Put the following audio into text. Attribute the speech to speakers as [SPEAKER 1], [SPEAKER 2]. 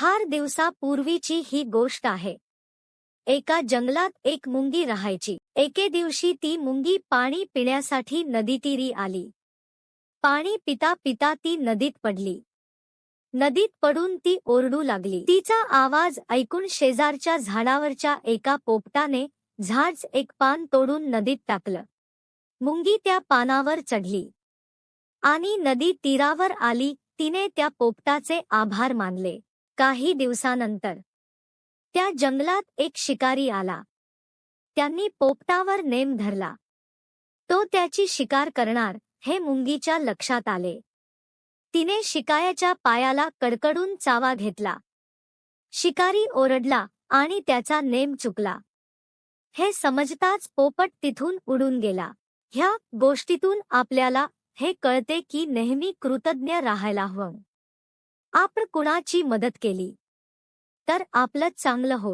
[SPEAKER 1] फार दिवसापूर्वीची ही गोष्ट आहे. एका जंगलात एक मुंगी राहायची. एके दिवशी ती मुंगी पाणी पिण्यासाठी नदीतीरी आली. पाणी पिता पिता ती नदीत पडली. नदीत पडून ती ओरडू लागली. तिचा आवाज ऐकून शेजारच्या झाडावरच्या एका पोपटाने झाडच एक पान तोडून नदीत टाकलं. मुंगी त्या पानावर चढली. आणि नदी तीरावर आली. तिने त्या पोपटाचे आभार मानले. काही दिवसानंतर त्या जंगलात एक शिकारी आला. त्यांनी पोपटावर नेम धरला. तो त्याची शिकार करणार हे मुंगीच्या लक्षात आले. तिने शिकायाच्या पायाला कडकडून चावा घेतला. शिकारी ओरडला आणि त्याचा नेम चुकला. हे समजताच पोपट तिथून उडून गेला. ह्या गोष्टीतून आपल्याला हे कळते की नेहमी कृतज्ञ राहायला हवं. आपण कुणाची मदत केली? तर आपलं चांगलं होत.